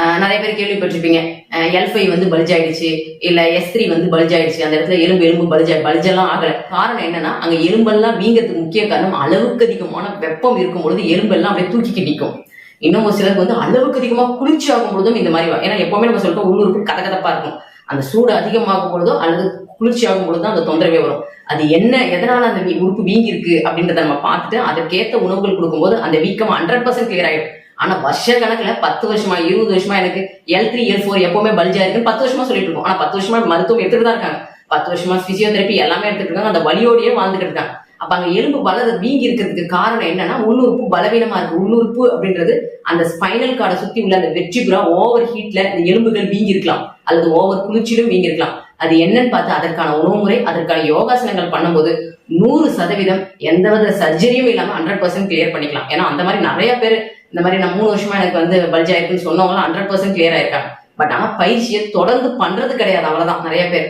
ஆஹ் நிறைய பேர் கேள்விப்பட்டிருப்பீங்க. எல் ஃபைவ் வந்து பல்ஜ் ஆயிடுச்சு இல்ல எஸ் த்ரீ வந்து பல்ஜ் ஆயிடுச்சு அந்த இடத்துல எலும்பு எலும்பு பல்ஜ் பல்ஜெல்லாம் ஆகல. காரணம் என்னன்னா அங்க எலும்பெல்லாம் வீங்கிறதுக்கு முக்கிய காரணம் அளவுக்கு அதிகமான வெப்பம் இருக்கும் பொழுது எலும்பெல்லாம் அப்படியே தூக்கிக்கு நிற்கும் இன்னும் ஒரு சிலருக்கு வந்து அளவுக்கு அதிகமா குளிர்ச்சி ஆகும் பொழுதும் இந்த மாதிரி ஏன்னா எப்பவுமே நம்ம சொல்லிட்டு உள்ளுறுப்பு கதகதப்பா இருக்கும். அந்த சூடு அதிகமாகும் பொழுதோ அல்லது குளிர்ச்சி ஆகும் பொழுது அந்த தொந்தரவே வரும். அது என்ன எதனால அந்த வீ- உறுப்பு வீங்கி இருக்கு அப்படின்றத நம்ம பார்த்துட்டு அதற்கேற்ற உணவுகள் கொடுக்கும்போது அந்த வீக்கம் ஹண்ட்ரட் பர்சன்ட் கிளியர் ஆயிடும். ஆனா வருஷ கணக்குல பத்து வருஷமா இருபது வருஷமா எனக்கு எல் த்ரீ எல் ஃபோர் எப்பவுமே பல்ஜா இருக்குன்னு பத்து வருஷமா சொல்லிட்டு இருக்கோம். ஆனா பத்து வருஷமா மருத்துவம் எடுத்துட்டு தான் இருக்காங்க. பத்து வருஷமா பிசியோதெரப்பி எல்லாமே எடுத்துட்டு இருக்காங்க. அந்த வழியோடயே வாழ்ந்துட்டு இருக்காங்க. அப்ப அங்க எலும்பு வளர வீங்கி இருக்கிறதுக்கு காரணம் என்னன்னா உள்ளுறுப்பு பலவீனமா இருக்கு. உள்ளுறுப்பு அப்படின்றது அந்த ஸ்பைனல் கார்டை சுத்தி உள்ள அந்த வெற்றிபுரா ஓவர் ஹீட்ல இந்த எலும்புகள் வீங்கி இருக்கலாம் அல்லது ஓவர் குளிர்ச்சியிலும் வீங்கி இருக்கலாம் அது என்னன்னு பார்த்து அதற்கான உணவு முறை அதற்கான யோகாசனங்கள் பண்ணும்போது நூறு சதவீதம் எந்த வித சர்ஜரியும் இல்லாம ஹண்ட்ரட் பர்சன்ட் கிளியர் பண்ணிக்கலாம். ஏன்னா அந்த மாதிரி நிறைய பேர் இந்த மாதிரி நான் மூணு வருஷமா எனக்கு வந்து பல்ஜ் ஆயிருக்குன்னு சொன்னவங்களாம் ஹண்ட்ரட் பர்சன்ட் கிளியர் ஆயிருக்காங்க. பட் ஆனா பயிற்சியை தொடர்ந்து பண்றது கிடையாது அவ்வளவுதான் நிறைய பேர்.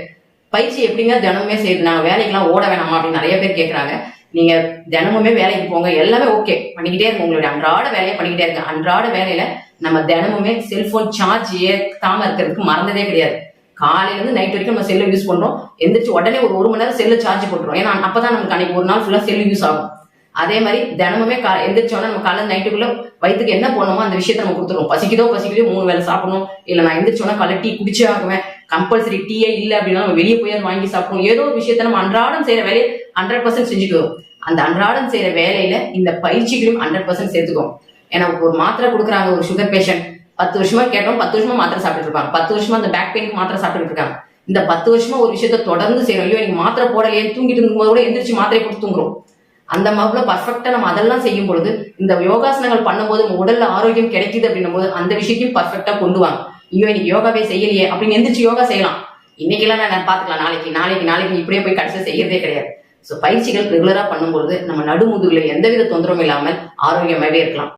பயிற்சி எப்படிங்க தினமுமே செய்யுது நாங்க வேலைக்கெல்லாம் ஓட வேணாமா அப்படின்னு நிறைய பேர் கேட்கறாங்க நீங்க தினமுமே வேலைக்கு போங்க எல்லாமே ஓகே பண்ணிக்கிட்டே இருங்க உங்களுடைய அன்றாட வேலையை பண்ணிக்கிட்டே இருங்க. அன்றாட வேலையில நம்ம தினமுமே செல்போன் சார்ஜ் ஏற்காம இருக்கிறதுக்கு மறந்ததே கிடையாது. காலையிலேருந்து நைட் வரைக்கும் நம்ம செல்லை யூஸ் பண்றோம். எந்திரிச்சு உடனே ஒரு ஒரு மணி நேரம் செல்லை சார்ஜ் போட்டுரும் ஏன்னா அப்பதான் நமக்கு அன்னைக்கு ஒரு நாள் ஃபுல்லா செல்லு யூஸ் ஆகும். அதே மாதிரி தினமுமே கா எந்திரிச்சோன்னா நம்ம காலையில் நைட்டுக்குள்ள வயிற்றுக்கு என்ன போடணுமோ அந்த விஷயத்த நம்ம கொடுத்துருவோம் பசிக்குதோ பசிக்குதோ மூணு வேளை சாப்பிடணும். இல்ல நான் எந்திரிச்சோன்னா காலை டீ குடிச்சே ஆகுவேன். கம்பல்சரி டீயே இல்லை அப்படின்னா நம்ம வெளியே போய் அதை வாங்கி சாப்பிடணும். ஏதோ ஒரு விஷயத்த நம்ம அன்றாடம் செய்யற வேலையை ஹண்ட்ரட் பர்சன்ட் செஞ்சுட்டு வரும். அந்த அன்றாடம் செய்யற வேலையில இந்த பயிற்சிகளையும் ஹண்ட்ரட் பர்சன்ட் சேர்த்துக்கும் ஏன்னா ஒரு மாத்திரை கொடுக்குறாங்க ஒரு சுகர் பேஷண்ட் பத்து வருஷமா கேட்டோம் பத்து வருஷமா மாத்திரை சாப்பிட்டு இருப்பாங்க பத்து வருஷமா அந்த பேக் பெயினுக்கு மாத்திரை சாப்பிட்டு இருக்காங்க. இந்த பத்து வருஷமா ஒரு விஷயத்த தொடர்ந்து செய்யணும் ஐயோ எனக்கு மாத்திரை போடலையே தூங்கிட்டு இருக்கும்போது கூட எந்திரிச்சு மாத்திரை போட்டு தூங்குறோம். அந்த மாதிரி பர்ஃபெக்டா நம்ம அதெல்லாம் செய்யும் பொழுது இந்த யோகாசனங்கள் பண்ணும்போது நம்ம உடல்ல ஆரோக்கியம் கிடைக்குது அப்படின்னும் போது அந்த விஷயத்தையும் பர்ஃபெக்டா கொண்டு வாங்க. ஐயோ இன்னைக்கு யோகாவே செய்யலையே அப்படின்னு எந்திரிச்சு யோகா செய்யலாம். இன்னைக்கெல்லாம் நான் பாத்துக்கலாம் நாளைக்கு நாளைக்கு நாளைக்கு இப்படியே போய் கடைசியில் செய்யறதே கிடையாது. ஸோ பயிற்சிகள் ரெகுலரா பண்ணும்பொழுது நம்ம நடுமுதுகுல எந்தவித தொந்தரவும் இல்லாமல் ஆரோக்கியமாவே இருக்கலாம்.